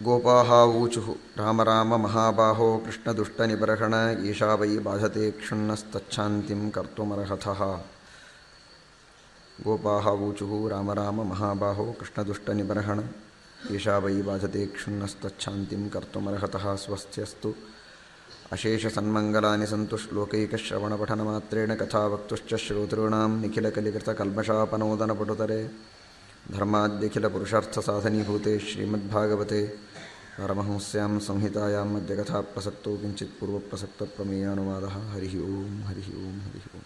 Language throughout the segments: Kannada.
ಗೋಪಾಹಾವೂಚು ರಾಮ ರಾಮ ಮಹಾಬಾಹೋ ಕೃಷ್ಣದುಷ್ಟನಿಬರ್ಹಣ ಈಶಾ ವೈ ಬಾಧತೆ ಕ್ಷುಣ್ಣಸ್ತಚ್ಛಾಂತಿಂ ಕರ್ತುಮರ್ಹತಃ ಗೋಪಾಹಾವೂಚು ರಾಮ ರಾಮ ಮಹಾಬಾಹೋ ಕೃಷ್ಣದುಷ್ಟನಿಬರ್ಹಣ ಈಶಾ ವೈ ಬಾಧತೆ ಕ್ಷುಣ್ಣಸ್ತಚ್ಛಾಂತಿಂ ಕರ್ತುಮರ್ಹತಃ ಸ್ವಸ್ಥ್ಯಸ್ತು ಅಶೇಷಸನ್ಮಂಗಲಾನಿ ಸಂತು ಶ್ಲೋಕೈಕಶ್ರವಣಪಠನ ಮಾತ್ರೇಣ ಕಥಾವಕ್ತುಶ್ಚ ಶ್ರೋತॄಣಾಂ ನಿಖಿಲಕಲಿಕೃತಕಲ್ಮಷಾಪನೋದನಪಟುತರೆ धर्माद्यखिलपुरुषार्थसाधनीभूते श्रीमद्भागवते परमहंस्यां संहितायां मध्यकथा मध्यकथाप्रसक्तो किञ्चित् पूर्वप्रसक्तप्रमेयानुवादः। हरिः ओं हरिः ओं हरिः ओम्।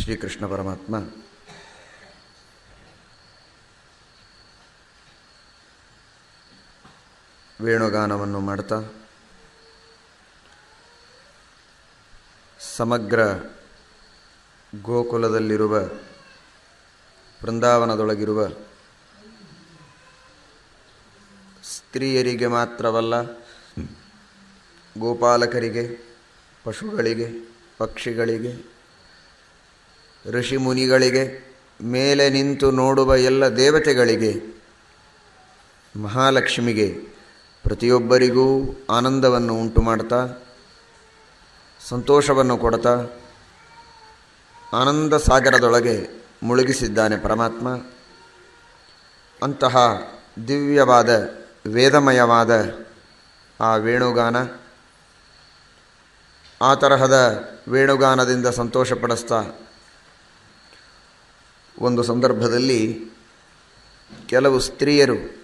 श्री कृष्ण परमात्मा ವೇಣುಗಾನವನ್ನು ಮಾಡ್ತಾ, ಸಮಗ್ರ ಗೋಕುಲದಲ್ಲಿರುವ ಬೃಂದಾವನದೊಳಗಿರುವ ಸ್ತ್ರೀಯರಿಗೆ ಮಾತ್ರವಲ್ಲ, ಗೋಪಾಲಕರಿಗೆ, ಪಶುಗಳಿಗೆ, ಪಕ್ಷಿಗಳಿಗೆ ಋಷಿ ಮುನಿಗಳಿಗೆ ಮೇಲೆ ನಿಂತು ನೋಡುವ ಎಲ್ಲ ದೇವತೆಗಳಿಗೆ ಮಹಾಲಕ್ಷ್ಮಿಗೆ ಪ್ರತಿಯೊಬ್ಬರಿಗೂ ಆನಂದವನ್ನು ಉಂಟು ಮಾಡ್ತಾ, ಸಂತೋಷವನ್ನು ಕೊಡ್ತಾ, ಆನಂದ ಸಾಗರದೊಳಗೆ ಮುಳುಗಿಸಿದ್ದಾನೆ ಪರಮಾತ್ಮ. ಅಂತಹ ದಿವ್ಯವಾದ, ವೇದಮಯವಾದ ಆ ವೇಣುಗಾನ ಆ ತರಹದ ವೇಣುಗಾನದಿಂದ ಸಂತೋಷಪಡಿಸ್ತಾ, ಒಂದು ಸಂದರ್ಭದಲ್ಲಿ ಕೆಲವು ಸ್ತ್ರೀಯರು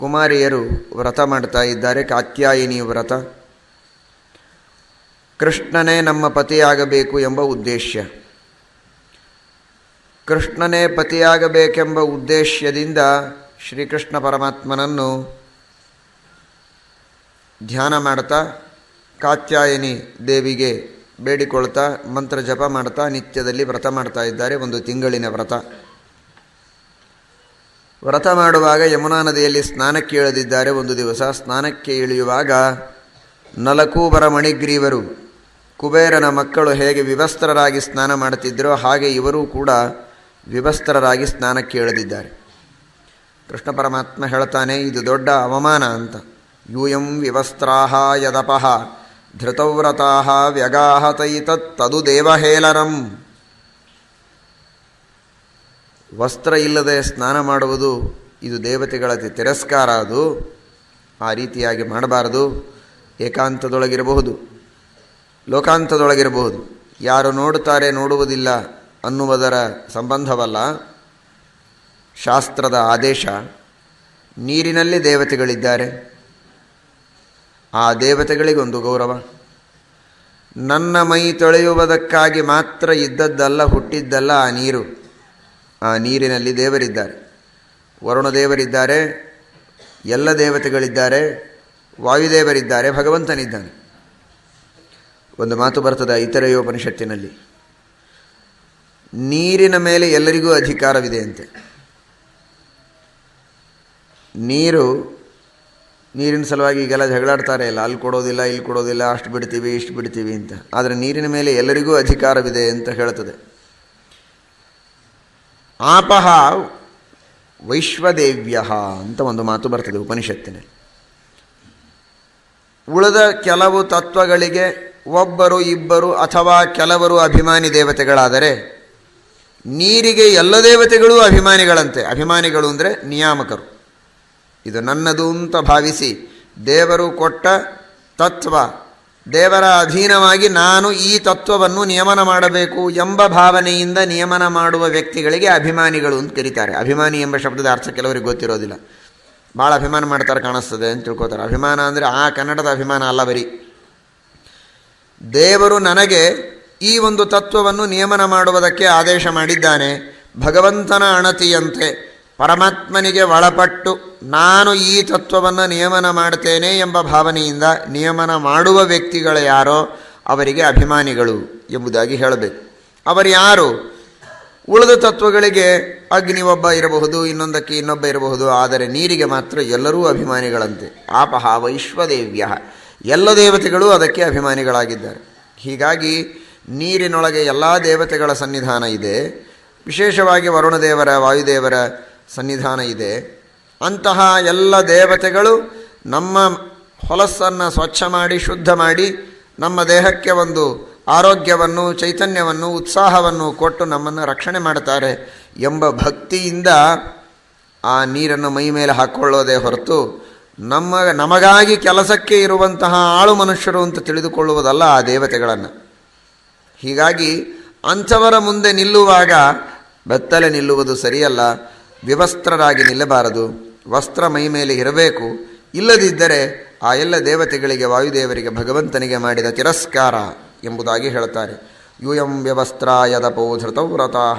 ಕುಮಾರಿಯರು ವ್ರತ ಮಾಡ್ತಾ ಇದ್ದಾರೆ, ಕಾತ್ಯಾಯಿನಿ ವ್ರತ. ಕೃಷ್ಣನೇ ನಮ್ಮ ಪತಿಯಾಗಬೇಕು ಎಂಬ ಉದ್ದೇಶ ಕೃಷ್ಣನೇ ಪತಿಯಾಗಬೇಕೆಂಬ ಉದ್ದೇಶದಿಂದ ಶ್ರೀಕೃಷ್ಣ ಪರಮಾತ್ಮನನ್ನು ಧ್ಯಾನ ಮಾಡ್ತಾ, ಕಾತ್ಯಾಯಿನಿ ದೇವಿಗೆ ಬೇಡಿಕೊಳ್ತಾ, ಮಂತ್ರ ಜಪ ಮಾಡ್ತಾ, ನಿತ್ಯದಲ್ಲಿ ವ್ರತ ಮಾಡ್ತಾ ಇದ್ದಾರೆ. ಒಂದು ತಿಂಗಳಿನ ವ್ರತ. ವ್ರತ ಮಾಡುವಾಗ ಯಮುನಾ ನದಿಯಲ್ಲಿ ಸ್ನಾನಕ್ಕೆ ಇಳಿದಿದ್ದಾರೆ ಒಂದು ದಿವಸ. ಸ್ನಾನಕ್ಕೆ ಇಳಿಯುವಾಗ ನಲಕೂಬರ ಮಣಿಗ್ರೀವರು, ಕುಬೇರನ ಮಕ್ಕಳು ಹೇಗೆ ವಿವಸ್ತ್ರರಾಗಿ ಸ್ನಾನ ಮಾಡುತ್ತಿದ್ದರೋ ಹಾಗೆ ಇವರೂ ಕೂಡ ವಿವಸ್ತ್ರರಾಗಿ ಸ್ನಾನಕ್ಕೆ ಇಳಿದಿದ್ದಾರೆ. ಕೃಷ್ಣ ಪರಮಾತ್ಮ ಹೇಳ್ತಾನೆ, ಇದು ದೊಡ್ಡ ಅವಮಾನ ಅಂತ. ಯೂಯಂ ವಿವಸ್ತ್ರಾಹ ಯದಪಃ ಧೃತವ್ರತಾ ವ್ಯಗಾಹತೈತತ್ತದು ದೇವಹೇಲರಂ. ವಸ್ತ್ರ ಇಲ್ಲದೆ ಸ್ನಾನ ಮಾಡುವುದು ಇದು ದೇವತೆಗಳ ತಿರಸ್ಕಾರ ಅದು. ಆ ರೀತಿಯಾಗಿ ಮಾಡಬಾರದು. ಏಕಾಂತದೊಳಗಿರಬಹುದು. ಲೋಕಾಂತದೊಳಗಿರಬಹುದು. ಯಾರು ನೋಡುತ್ತಾರೆ ನೋಡುವುದಿಲ್ಲ ಅನ್ನುವುದರ ಸಂಬಂಧವಲ್ಲ. ಶಾಸ್ತ್ರದ ಆದೇಶ, ನೀರಿನಲ್ಲಿ ದೇವತೆಗಳಿದ್ದಾರೆ. ಆ ದೇವತೆಗಳಿಗೊಂದು ಗೌರವ. ನನ್ನ ಮೈ ತೊಳೆಯುವುದಕ್ಕಾಗಿ ಮಾತ್ರ ಇದ್ದದ್ದಲ್ಲ, ಹುಟ್ಟಿದ್ದಲ್ಲ ಆ ನೀರು. ಆ ನೀರಿನಲ್ಲಿ ದೇವರಿದ್ದಾರೆ. ವರುಣದೇವರಿದ್ದಾರೆ ಎಲ್ಲ ದೇವತೆಗಳಿದ್ದಾರೆ, ವಾಯುದೇವರಿದ್ದಾರೆ, ಭಗವಂತನಿದ್ದಾನೆ. ಒಂದು ಮಾತು ಬರ್ತದೆ ಇತರೆಯೋಪನಿಷತ್ತಿನಲ್ಲಿ? ನೀರಿನ ಮೇಲೆ ಎಲ್ಲರಿಗೂ ಅಧಿಕಾರವಿದೆ ಅಂತೆ. ನೀರು, ನೀರಿನ ಸಲುವಾಗಿ ಈಗೆಲ್ಲ ಜಗಳಾಡ್ತಾರೆ, ಇಲ್ಲ ಅಲ್ಲಿ ಕೊಡೋದಿಲ್ಲ, ಇಲ್ಲಿ ಕೊಡೋದಿಲ್ಲ, ಅಷ್ಟು ಬಿಡ್ತೀವಿ, ಇಷ್ಟು ಬಿಡ್ತೀವಿ ಅಂತ. ಆದರೆ ನೀರಿನ ಮೇಲೆ ಎಲ್ಲರಿಗೂ ಅಧಿಕಾರವಿದೆ ಅಂತ ಹೇಳ್ತದೆ. ಆಪಹ ವೈಶ್ವದೇವ್ಯ ಅಂತ ಒಂದು ಮಾತು ಬರ್ತದೆ ಉಪನಿಷತ್ತಿನಲ್ಲಿ. ಉಳಿದ ಕೆಲವು ತತ್ವಗಳಿಗೆ ಒಬ್ಬರು ಇಬ್ಬರು ಅಥವಾ ಕೆಲವರು ಅಭಿಮಾನಿ ದೇವತೆಗಳಾದರೆ ನೀರಿಗೆ ಎಲ್ಲ ದೇವತೆಗಳೂ ಅಭಿಮಾನಿಗಳಂತೆ. ಅಭಿಮಾನಿಗಳು ಅಂದರೆ ನಿಯಾಮಕರು. ಇದು ನನ್ನದು ಅಂತ ಭಾವಿಸಿ ದೇವರು ಕೊಟ್ಟ ತತ್ವ ದೇವರ ಅಧೀನವಾಗಿ ನಾನು ಈ ತತ್ವವನ್ನು ನಿಯಮನ ಮಾಡಬೇಕು ಎಂಬ ಭಾವನೆಯಿಂದ ನಿಯಮನ ಮಾಡುವ ವ್ಯಕ್ತಿಗಳಿಗೆ ಅಭಿಮಾನಿಗಳು ಅಂತ ಕರೀತಾರೆ. ಅಭಿಮಾನಿ ಎಂಬ ಶಬ್ದದ ಅರ್ಥ ಕೆಲವರಿಗೆ ಗೊತ್ತಿರೋದಿಲ್ಲ. ಭಾಳ ಅಭಿಮಾನ ಮಾಡ್ತಾರೆ ಕಾಣಿಸ್ತದೆ ಅಂತ ತಿಳ್ಕೊತಾರೆ. ಅಭಿಮಾನ ಅಂದರೆ ಆ ಕನ್ನಡದ ಅಭಿಮಾನ ಅಲ್ಲ ಬರೀ. ದೇವರು ನನಗೆ ಈ ಒಂದು ತತ್ವವನ್ನು ನಿಯಮನ ಮಾಡುವುದಕ್ಕೆ ಆದೇಶ ಮಾಡಿದ್ದಾನೆ. ಭಗವಂತನ ಅಣತಿಯಂತೆ ಪರಮಾತ್ಮನಿಗೆ ಒಳಪಟ್ಟು ನಾನು ಈ ತತ್ವವನ್ನು ನಿಯಮನ ಮಾಡ್ತೇನೆ ಎಂಬ ಭಾವನೆಯಿಂದ ನಿಯಮನ ಮಾಡುವ ವ್ಯಕ್ತಿಗಳು ಯಾರೋ ಅವರಿಗೆ ಅಭಿಮಾನಿಗಳು ಎಂಬುದಾಗಿ ಹೇಳಬೇಕು. ಅವರು ಯಾರು? ಉಳಿದ ತತ್ವಗಳಿಗೆ ಅಗ್ನಿ ಒಬ್ಬ ಇರಬಹುದು, ಇನ್ನೊಂದಕ್ಕೆ ಇನ್ನೊಬ್ಬ ಇರಬಹುದು, ಆದರೆ ನೀರಿಗೆ ಮಾತ್ರ ಎಲ್ಲರೂ ಅಭಿಮಾನಿಗಳಂತೆ. ಆಪಹ ವೈಶ್ವದೇವ್ಯ. ಎಲ್ಲ ದೇವತೆಗಳು ಅದಕ್ಕೆ ಅಭಿಮಾನಿಗಳಾಗಿದ್ದಾರೆ. ಹೀಗಾಗಿ ನೀರಿನೊಳಗೆ ಎಲ್ಲ ದೇವತೆಗಳ ಸನ್ನಿಧಾನ ಇದೆ. ವಿಶೇಷವಾಗಿ ವರುಣದೇವರ, ವಾಯುದೇವರ ಸನ್ನಿಧಾನ ಇದೆ. ಅಂತಹ ಎಲ್ಲ ದೇವತೆಗಳು ನಮ್ಮ ಹೊಲಸನ್ನು ಸ್ವಚ್ಛ ಮಾಡಿ, ಶುದ್ಧ ಮಾಡಿ, ನಮ್ಮ ದೇಹಕ್ಕೆ ಒಂದು ಆರೋಗ್ಯವನ್ನು, ಚೈತನ್ಯವನ್ನು, ಉತ್ಸಾಹವನ್ನು ಕೊಟ್ಟು ನಮ್ಮನ್ನು ರಕ್ಷಣೆ ಮಾಡ್ತಾರೆ ಎಂಬ ಭಕ್ತಿಯಿಂದ ಆ ನೀರನ್ನು ಮೈ ಮೇಲೆ ಹಾಕ್ಕೊಳ್ಳೋದೇ ಹೊರತು ನಮ್ಮ, ನಮಗಾಗಿ ಕೆಲಸಕ್ಕೆ ಇರುವಂತಹ ಆಳು ಮನುಷ್ಯರು ಅಂತ ತಿಳಿದುಕೊಳ್ಳುವುದಲ್ಲ ಆ ದೇವತೆಗಳನ್ನು. ಹೀಗಾಗಿ ಅಂಥವರ ಮುಂದೆ ನಿಲ್ಲುವಾಗ ಬೆತ್ತಲೆ ನಿಲ್ಲುವುದು ಸರಿಯಲ್ಲ, ವಿವಸ್ತ್ರರಾಗಿ ನಿಲ್ಲಬಾರದು. ವಸ್ತ್ರ ಮೈ ಮೇಲೆ ಇರಬೇಕು. ಇಲ್ಲದಿದ್ದರೆ ಆ ಎಲ್ಲ ದೇವತೆಗಳಿಗೆ, ವಾಯುದೇವರಿಗೆ, ಭಗವಂತನಿಗೆ ಮಾಡಿದ ತಿರಸ್ಕಾರ ಎಂಬುದಾಗಿ ಹೇಳ್ತಾರೆ ಯೂಯಂ ವ್ಯವಸ್ತ್ರಾಯದ ಪೌಧೃತವ್ರತಾ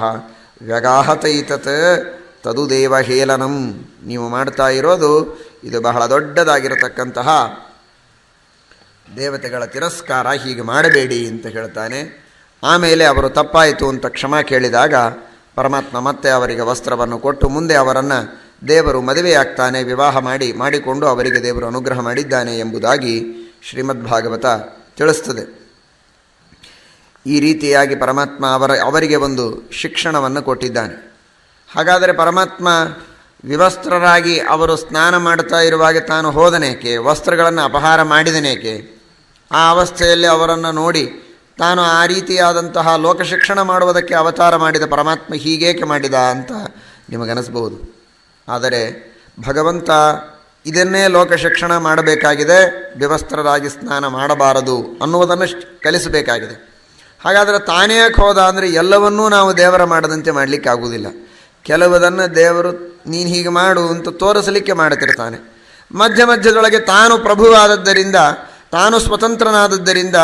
ವ್ಯಗಾಹತೈತತ್ ತದು ದೇವಹೇಲನಂ ನೀವು ಮಾಡ್ತಾ ಇರೋದು ಇದು ಬಹಳ ದೊಡ್ಡದಾಗಿರತಕ್ಕಂತಹ ದೇವತೆಗಳ ತಿರಸ್ಕಾರ. ಹೀಗೆ ಮಾಡಬೇಡಿ ಅಂತ ಹೇಳ್ತಾನೆ. ಆಮೇಲೆ ಅವರು ತಪ್ಪಾಯಿತು ಅಂತ ಕ್ಷಮಾ ಕೇಳಿದಾಗ ಪರಮಾತ್ಮ ಮತ್ತೆ ಅವರಿಗೆ ವಸ್ತ್ರವನ್ನು ಕೊಟ್ಟು ಮುಂದೆ ಅವರನ್ನು ದೇವರು ಮದುವೆಯಾಗ್ತಾನೆ, ವಿವಾಹ ಮಾಡಿ, ಮಾಡಿಕೊಂಡು ಅವರಿಗೆ ದೇವರು ಅನುಗ್ರಹ ಮಾಡಿದ್ದಾನೆ ಎಂಬುದಾಗಿ ಶ್ರೀಮದ್ ಭಾಗವತ ತಿಳಿಸ್ತದೆ. ಈ ರೀತಿಯಾಗಿ ಪರಮಾತ್ಮ ಅವರ, ಅವರಿಗೆ ಒಂದು ಶಿಕ್ಷಣವನ್ನು ಕೊಟ್ಟಿದ್ದಾನೆ. ಹಾಗಾದರೆ ಪರಮಾತ್ಮ ವಿವಸ್ತ್ರರಾಗಿ ಅವರು ಸ್ನಾನ ಮಾಡ್ತಾ ಇರುವಾಗ ತಾನು ಹೋದನೇಕೆ, ವಸ್ತ್ರಗಳನ್ನು ಅಪಹಾರ ಮಾಡಿದನೇಕೆ? ಆ ಅವಸ್ಥೆಯಲ್ಲಿ ಅವರನ್ನು ನೋಡಿ ತಾನು ಆ ರೀತಿಯಾದಂತಹ ಲೋಕಶಿಕ್ಷಣ ಮಾಡುವುದಕ್ಕೆ ಅವತಾರ ಮಾಡಿದ ಪರಮಾತ್ಮ ಹೀಗೇಕೆ ಮಾಡಿದ ಅಂತ ನಿಮಗನಿಸ್ಬೋದು ಆದರೆ ಭಗವಂತ ಇದನ್ನೇ ಲೋಕಶಿಕ್ಷಣ ಮಾಡಬೇಕಾಗಿದೆ, ವಿವಸ್ತ್ರರಾಗಿ ಸ್ನಾನ ಮಾಡಬಾರದು ಅನ್ನುವುದನ್ನು ಕಲಿಸಬೇಕಾಗಿದೆ. ಹಾಗಾದರೆ ತಾನೇ ಹೋದ ಅಂದರೆ ಎಲ್ಲವನ್ನೂ ನಾವು ದೇವರ ಮಾಡದಂತೆ ಮಾಡಲಿಕ್ಕಾಗುವುದಿಲ್ಲ ಕೆಲವುದನ್ನು ದೇವರು ನೀನು ಹೀಗೆ ಮಾಡು ಅಂತ ತೋರಿಸಲಿಕ್ಕೆ ಮಾಡುತ್ತಿರ್ತಾನೆ ಮಧ್ಯ ಮಧ್ಯದೊಳಗೆ ತಾನು ಪ್ರಭುವಾದದ್ದರಿಂದ, ತಾನು ಸ್ವತಂತ್ರನಾದದ್ದರಿಂದ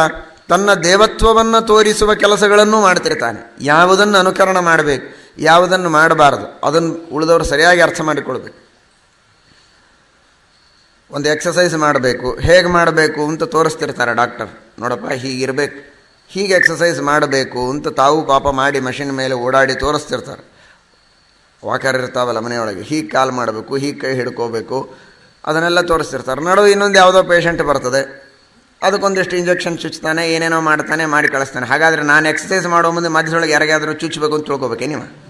ತನ್ನ ದೇವತ್ವವನ್ನು ತೋರಿಸುವ ಕೆಲಸಗಳನ್ನು ಮಾಡ್ತಿರ್ತಾನೆ. ಯಾವುದನ್ನು ಅನುಕರಣ ಮಾಡಬೇಕು? ಯಾವುದನ್ನು ಮಾಡಬಾರದು. ಅದನ್ನು ಉಳಿದವರು ಸರಿಯಾಗಿ ಅರ್ಥ ಮಾಡಿಕೊಳ್ಬೇಕು. ಒಂದು ಎಕ್ಸಸೈಸ್ ಮಾಡಬೇಕು. ಹೇಗೆ ಮಾಡಬೇಕು ಅಂತ ತೋರಿಸ್ತಿರ್ತಾರೆ ಡಾಕ್ಟರ್. ನೋಡಪ್ಪ ಹೀಗಿರಬೇಕು ಹೀಗೆ ಎಕ್ಸಸೈಸ್ ಮಾಡಬೇಕು ಅಂತ ತಾವು ಪಾಪ ಮಾಡಿ ಮಷಿನ್ ಮೇಲೆ ಓಡಾಡಿ ತೋರಿಸ್ತಿರ್ತಾರೆ. ವಾಕರ್ ಇರ್ತಾವಲ್ಲ ಮನೆಯೊಳಗೆ. ಹೀಗೆ ಕಾಲ್ ಮಾಡಬೇಕು, ಹೀಗೆ ಕೈ ಹಿಡ್ಕೋಬೇಕು. ಅದನ್ನೆಲ್ಲ ತೋರಿಸ್ತಿರ್ತಾರೆ. ನಡುವೆ ಇನ್ನೊಂದು ಯಾವುದೋ ಪೇಷಂಟ್ ಬರ್ತದೆ. ಅದಕ್ಕೊಂದಿಷ್ಟು ಇಂಜೆಕ್ಷನ್ ಚುಚ್ತಾನೆ, ಏನೇನೋ ಮಾಡ್ತಾನೆ, ಮಾಡಿ ಕಳಿಸ್ತಾನೆ. ಹಾಗಾದರೆ ನಾನು ಎಕ್ಸಸೈಸ್ ಮಾಡೋ ಮುಂದೆ ಮಧ್ಯದೊಳಗೆ ಯಾರಿಗಾದರೂ ಚುಚ್ಚಬೇಕು ಅಂತ ತಿಳ್ಕೊಬೇಕೆ ನೀವು?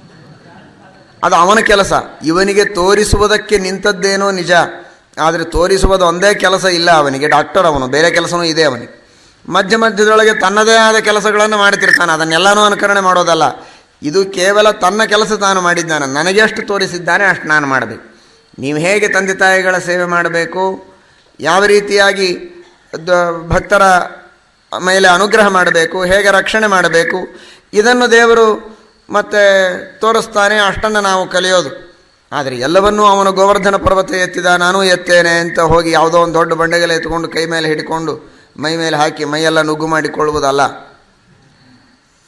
ಅದು ಅವನ ಕೆಲಸ. ಇವನಿಗೆ ತೋರಿಸುವುದಕ್ಕೆ ನಿಂತದ್ದೇನೋ ನಿಜ. ಆದರೆ ತೋರಿಸುವುದು ಒಂದೇ ಕೆಲಸ ಇಲ್ಲ ಅವನಿಗೆ. ಡಾಕ್ಟರ್ ಅವನು, ಬೇರೆ ಕೆಲಸನೂ ಇದೆ ಅವನಿಗೆ. ಮಧ್ಯ ಮಧ್ಯದೊಳಗೆ ತನ್ನದೇ ಆದ ಕೆಲಸಗಳನ್ನು ಮಾಡ್ತಿರ್ತಾನೆ. ಅದನ್ನೆಲ್ಲನೂ ಅನುಕರಣೆ ಮಾಡೋದಲ್ಲ. ಇದು ಕೇವಲ ತನ್ನ ಕೆಲಸ ತಾನು ಮಾಡಿದ್ದಾನೆ. ನನಗೆ ಎಷ್ಟು ತೋರಿಸಿದ್ದಾನೆ, ಅಷ್ಟು ನಾನು ಮಾಡಬೇಕು. ನೀವು ಹೇಗೆ ತಂದೆ ತಾಯಿಗಳ ಸೇವೆ ಮಾಡಬೇಕು? ಯಾವ ರೀತಿಯಾಗಿ ಭಕ್ತರ ಮೇಲೆ ಅನುಗ್ರಹ ಮಾಡಬೇಕು? ಹೇಗೆ ರಕ್ಷಣೆ ಮಾಡಬೇಕು? ಇದನ್ನು ದೇವರು ಮತ್ತೆ ತೋರಿಸ್ತಾನೆ ಅಷ್ಟನ್ನು ನಾವು ಕಲಿಯೋದು. ಆದರೆ ಎಲ್ಲವನ್ನೂ ಅವನು ಗೋವರ್ಧನ ಪರ್ವತ ಎತ್ತಿದ, ನಾನೂ ಎತ್ತೇನೆ ಅಂತ ಹೋಗಿ ಯಾವುದೋ ಒಂದು ದೊಡ್ಡ ಬಂಡೆಗೆಲ್ಲ ಎತ್ಕೊಂಡು ಕೈ ಮೇಲೆ ಹಿಡ್ಕೊಂಡು ಮೈ ಮೇಲೆ ಹಾಕಿ ಮೈಯೆಲ್ಲ ನುಗ್ಗು ಮಾಡಿಕೊಳ್ಳುವುದಲ್ಲ.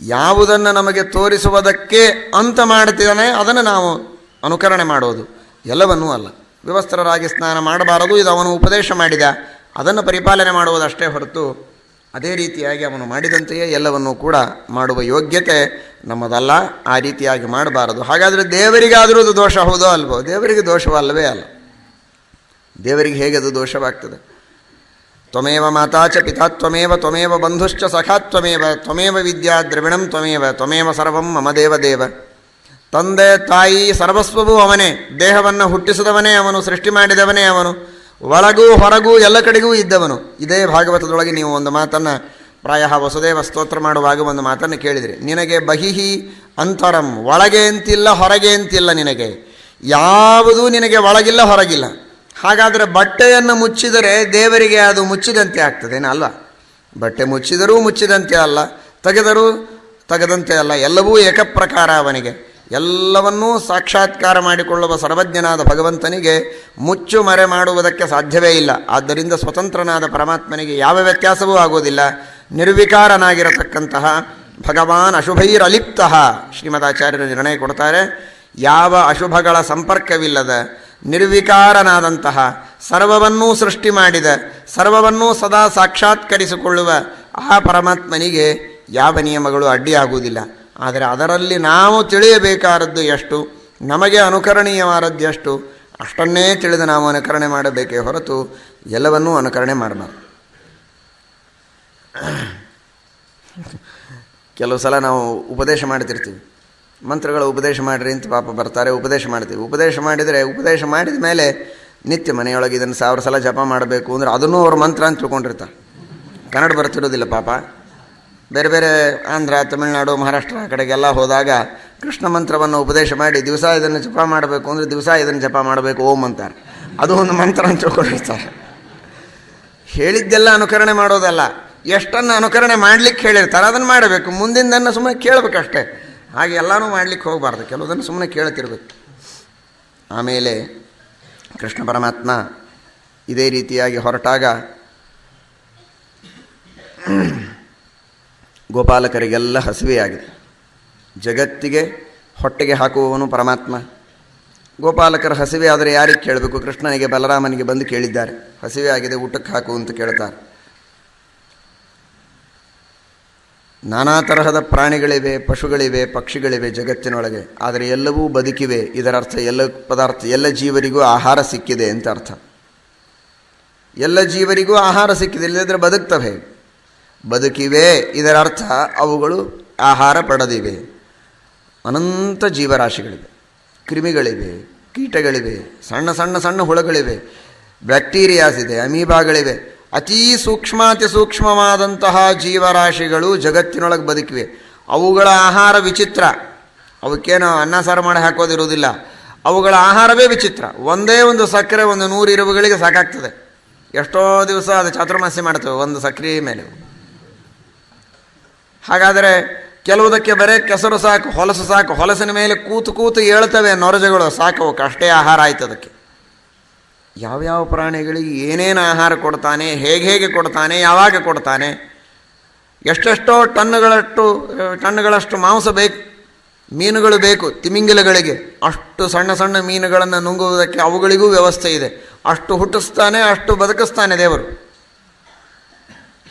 ಯಾವುದನ್ನು ನಮಗೆ ತೋರಿಸುವುದಕ್ಕೆ ಅಂತ ಮಾಡ್ತಿದ್ದಾನೆ, ಅದನ್ನು ನಾವು ಅನುಕರಣೆ ಮಾಡೋದು. ಎಲ್ಲವನ್ನೂ ಅಲ್ಲ. ವಿವಸ್ತ್ರರಾಗಿ ಸ್ನಾನ ಮಾಡಬಾರದು, ಇದು ಅವನು ಉಪದೇಶ ಮಾಡಿದ. ಅದನ್ನು ಪರಿಪಾಲನೆ ಮಾಡುವುದಷ್ಟೇ ಹೊರತು ಅದೇ ರೀತಿಯಾಗಿ ಅವನು ಮಾಡಿದಂತೆಯೇ ಎಲ್ಲವನ್ನೂ ಕೂಡ ಮಾಡುವ ಯೋಗ್ಯತೆ ನಮ್ಮದಲ್ಲ. ಆ ರೀತಿಯಾಗಿ ಮಾಡಬಾರದು. ಹಾಗಾದರೆ ದೇವರಿಗಾದರೂ ಅದು ದೋಷ ಹೌದೋ ಅಲ್ವೋ? ದೇವರಿಗೆ ದೋಷವಲ್ಲವೇ ಅಲ್ಲ. ದೇವರಿಗೆ ಹೇಗೆ ಅದು ದೋಷವಾಗ್ತದೆ? ತ್ವಮೇವ ಮಾತಾ ಚ ಪಿತಾ, ತ್ವಮೇವ ತ್ವಮೇವ ಬಂಧುಶ್ಚ ಸಖಾ, ತ್ವಮೇವ ತ್ವಮೇವ ವಿದ್ಯಾ ದ್ರವಿಣಂ, ತ್ವಮೇವ ತ್ವಮೇವ ಸರ್ವಂ ಮಮ ದೇವ. ತಂದೆ ತಾಯಿ ಸರ್ವಸ್ವವೂ ಅವನೇ. ದೇಹವನ್ನು ಹುಟ್ಟಿಸಿದವನೇ ಅವನು, ಸೃಷ್ಟಿ ಮಾಡಿದವನೇ ಅವನು. ಒಳಗೂ ಹೊರಗೂ ಎಲ್ಲ ಕಡೆಗೂ ಇದ್ದವನು. ಇದೇ ಭಾಗವತದೊಳಗೆ ನೀವು ಒಂದು ಮಾತನ್ನು ಪ್ರಾಯ ವಸುದೇವ ಸ್ತೋತ್ರ ಮಾಡುವಾಗ ಒಂದು ಮಾತನ್ನು ಕೇಳಿದಿರಿ. ನಿನಗೆ ಬಹಿಹಿ ಅಂತರಂ, ಒಳಗೆ ಅಂತಿಲ್ಲ, ಹೊರಗೆ ಅಂತಿಲ್ಲ ನಿನಗೆ. ಯಾವುದೂ ನಿನಗೆ ಒಳಗಿಲ್ಲ, ಹೊರಗಿಲ್ಲ. ಹಾಗಾದರೆ ಬಟ್ಟೆಯನ್ನು ಮುಚ್ಚಿದರೆ ದೇವರಿಗೆ ಅದು ಮುಚ್ಚಿದಂತೆ ಆಗ್ತದೇನ ಅಲ್ಲ ಬಟ್ಟೆ ಮುಚ್ಚಿದರೂ ಮುಚ್ಚಿದಂತೆ ಅಲ್ಲ, ತೆಗೆದರೂ ತೆಗೆದಂತೆ ಅಲ್ಲ, ಎಲ್ಲವೂ ಏಕಪ್ರಕಾರ ಅವನಿಗೆ. ಎಲ್ಲವನ್ನೂ ಸಾಕ್ಷಾತ್ಕಾರ ಮಾಡಿಕೊಳ್ಳುವ ಸರ್ವಜ್ಞನಾದ ಭಗವಂತನಿಗೆ ಮುಚ್ಚು ಮರೆ ಮಾಡುವುದಕ್ಕೆ ಸಾಧ್ಯವೇ ಇಲ್ಲ. ಆದ್ದರಿಂದ ಸ್ವತಂತ್ರನಾದ ಪರಮಾತ್ಮನಿಗೆ ಯಾವ ವ್ಯತ್ಯಾಸವೂ ಆಗುವುದಿಲ್ಲ. ನಿರ್ವಿಕಾರನಾಗಿರತಕ್ಕಂತಹ ಭಗವಾನ್ ಅಶುಭೈರಲಿಪ್ತ ಶ್ರೀಮದಾಚಾರ್ಯರು ನಿರ್ಣಯ ಕೊಡ್ತಾರೆ. ಯಾವ ಅಶುಭಗಳ ಸಂಪರ್ಕವಿಲ್ಲದ, ನಿರ್ವಿಕಾರನಾದಂತಹ, ಸರ್ವವನ್ನೂ ಸೃಷ್ಟಿ ಮಾಡಿದ, ಸರ್ವವನ್ನೂ ಸದಾ ಸಾಕ್ಷಾತ್ಕರಿಸಿಕೊಳ್ಳುವ ಆ ಪರಮಾತ್ಮನಿಗೆ ಯಾವ ನಿಯಮಗಳು ಅಡ್ಡಿಯಾಗುವುದಿಲ್ಲ. ಆದರೆ ಅದರಲ್ಲಿ ನಾವು ತಿಳಿಯಬೇಕಾದದ್ದು ಎಷ್ಟು? ನಮಗೆ ಅನುಕರಣೀಯವಾದದ್ದು ಎಷ್ಟು? ಅಷ್ಟನ್ನೇ ತಿಳಿದು ನಾವು ಅನುಕರಣೆ ಮಾಡಬೇಕೇ ಹೊರತು ಎಲ್ಲವನ್ನೂ ಅನುಕರಣೆ ಮಾಡಬಾರ್ದು. ಕೆಲವು ಸಲ ನಾವು ಉಪದೇಶ ಮಾಡ್ತಿರ್ತೀವಿ. ಮಂತ್ರಗಳ ಉಪದೇಶ ಮಾಡಿರಿ ಅಂತ ಪಾಪ ಬರ್ತಾರೆ, ಉಪದೇಶ ಮಾಡ್ತೀವಿ. ಉಪದೇಶ ಮಾಡಿದರೆ, ಉಪದೇಶ ಮಾಡಿದ ಮೇಲೆ ನಿತ್ಯ ಮನೆಯೊಳಗೆ ಇದನ್ನು ಸಾವಿರ ಸಲ ಜಪ ಮಾಡಬೇಕು ಅಂದರೆ ಅದನ್ನೂ ಅವ್ರ ಮಂತ್ರ ಅಂತ ತಿಳ್ಕೊಂಡಿರ್ತಾರೆ. ಕನ್ನಡ ಬರ್ತಿರೋದಿಲ್ಲ ಪಾಪ. ಬೇರೆ ಬೇರೆ ಆಂಧ್ರ, ತಮಿಳುನಾಡು, ಮಹಾರಾಷ್ಟ್ರ ಕಡೆಗೆಲ್ಲ ಹೋದಾಗ ಕೃಷ್ಣ ಮಂತ್ರವನ್ನು ಉಪದೇಶ ಮಾಡಿ ದಿವಸ ಇದನ್ನು ಜಪ ಮಾಡಬೇಕು ಅಂದರೆ ದಿವಸ ಇದನ್ನು ಜಪ ಮಾಡಬೇಕು, ಓಂ ಅಂತಾರೆ. ಅದು ಒಂದು ಮಂತ್ರ ಅಂತ ತಿಳ್ಕೊಂಡಿರ್ತಾರೆ. ಹೇಳಿದ್ದೆಲ್ಲ ಅನುಕರಣೆ ಮಾಡೋದಲ್ಲ. ಎಷ್ಟನ್ನು ಅನುಕರಣೆ ಮಾಡಲಿಕ್ಕೆ ಹೇಳಿರ್ತಾರೆ, ಅದನ್ನು ಮಾಡಬೇಕು. ಮುಂದಿಂದನ್ನು ಸುಮ್ಮನೆ ಕೇಳಬೇಕಷ್ಟೇ. ಹಾಗೆ ಎಲ್ಲನೂ ಮಾಡಲಿಕ್ಕೆ ಹೋಗಬಾರ್ದು. ಕೆಲವುದನ್ನು ಸುಮ್ಮನೆ ಕೇಳ್ತಿರ್ಬೇಕು. ಆಮೇಲೆ ಕೃಷ್ಣ ಪರಮಾತ್ಮ ಇದೇ ರೀತಿಯಾಗಿ ಹೊರಟಾಗ ಗೋಪಾಲಕರಿಗೆಲ್ಲ ಹಸಿವೆಯಾಗಿದೆ. ಜಗತ್ತಿಗೆ ಹೊಟ್ಟೆಗೆ ಹಾಕುವವನು ಪರಮಾತ್ಮ. ಗೋಪಾಲಕರ ಹಸಿವೆ ಆದರೆ ಯಾರಿಗೆ ಕೇಳಬೇಕು? ಕೃಷ್ಣನಿಗೆ, ಬಲರಾಮನಿಗೆ ಬಂದು ಕೇಳಿದ್ದಾರೆ. ಹಸಿವೆ ಆಗಿದೆ, ಊಟಕ್ಕೆ ಹಾಕು ಅಂತ ಕೇಳ್ತಾರೆ. ನಾನಾ ತರಹದ ಪ್ರಾಣಿಗಳಿವೆ, ಪಶುಗಳಿವೆ, ಪಕ್ಷಿಗಳಿವೆ ಜಗತ್ತಿನೊಳಗೆ. ಆದರೆ ಎಲ್ಲವೂ ಬದುಕಿವೆ. ಇದರ ಅರ್ಥ, ಎಲ್ಲ ಪದಾರ್ಥ, ಎಲ್ಲ ಜೀವರಿಗೂ ಆಹಾರ ಸಿಕ್ಕಿದೆ ಅಂತ ಅರ್ಥ. ಎಲ್ಲ ಜೀವರಿಗೂ ಆಹಾರ ಸಿಕ್ಕಿದೆ ಇಲ್ಲದಿದ್ದರೆ ಬದುಕ್ತವೆ. ಬದುಕಿವೆ. ಇದರ ಅರ್ಥ ಅವುಗಳು ಆಹಾರ ಪಡೆದಿವೆ. ಅನಂತ ಜೀವರಾಶಿಗಳಿವೆ. ಕ್ರಿಮಿಗಳಿವೆ, ಕೀಟಗಳಿವೆ, ಸಣ್ಣ ಸಣ್ಣ ಸಣ್ಣ ಹುಳಗಳಿವೆ, ಬ್ಯಾಕ್ಟೀರಿಯಾಸ್ ಇದೆ, ಅಮೀಬಾಗಳಿವೆ. ಅತೀ ಸೂಕ್ಷ್ಮಾತಿ ಸೂಕ್ಷ್ಮವಾದಂತಹ ಜೀವರಾಶಿಗಳು ಜಗತ್ತಿನೊಳಗೆ ಬದುಕಿವೆ. ಅವುಗಳ ಆಹಾರ ವಿಚಿತ್ರ. ಅವಕ್ಕೇನು ಅನ್ನ, ಸಾರು ಮಾಡಿ ಹಾಕೋದಿರುವುದಿಲ್ಲ. ಅವುಗಳ ಆಹಾರವೇ ವಿಚಿತ್ರ. ಒಂದೇ ಒಂದು ಸಕ್ಕರೆ, ಒಂದು ನೂರು ಇರುವುಗಳಿಗೆ ಸಾಕಾಗ್ತದೆ. ಎಷ್ಟೋ ದಿವಸ ಅದು ಚಾತುರ್ಮಾಸ್ಯ ಮಾಡ್ತೇವೆ, ಒಂದು ಸಕ್ಕರೆ ಮೇಲೆ. ಹಾಗಾದರೆ ಕೆಲವುದಕ್ಕೆ ಬರೀ ಕೆಸರು ಸಾಕು, ಹೊಲಸು ಸಾಕು, ಹೊಲಸಿನ ಮೇಲೆ ಕೂತು ಕೂತು ಏಳ್ತವೆ ನೊರಜಗಳು, ಸಾಕು ಅಷ್ಟೇ ಆಹಾರ ಆಯ್ತು ಅದಕ್ಕೆ. ಯಾವ್ಯಾವ ಪ್ರಾಣಿಗಳಿಗೆ ಏನೇನು ಆಹಾರ ಕೊಡ್ತಾನೆ, ಹೇಗೆ ಹೇಗೆ ಕೊಡ್ತಾನೆ, ಯಾವಾಗ ಕೊಡ್ತಾನೆ, ಎಷ್ಟೆಷ್ಟೋ ಟನ್ನುಗಳಷ್ಟು ಟನ್ನುಗಳಷ್ಟು ಮಾಂಸ ಬೇಕು, ಮೀನುಗಳು ಬೇಕು, ತಿಮಿಂಗಿಲಗಳಿಗೆ, ಅಷ್ಟು ಸಣ್ಣ ಸಣ್ಣ ಮೀನುಗಳನ್ನು ನುಂಗುವುದಕ್ಕೆ ಅವುಗಳಿಗೂ ವ್ಯವಸ್ಥೆ ಇದೆ. ಅಷ್ಟು ಹುಟ್ಟಿಸ್ತಾನೆ, ಅಷ್ಟು ಬದುಕಿಸ್ತಾನೆ ದೇವರು.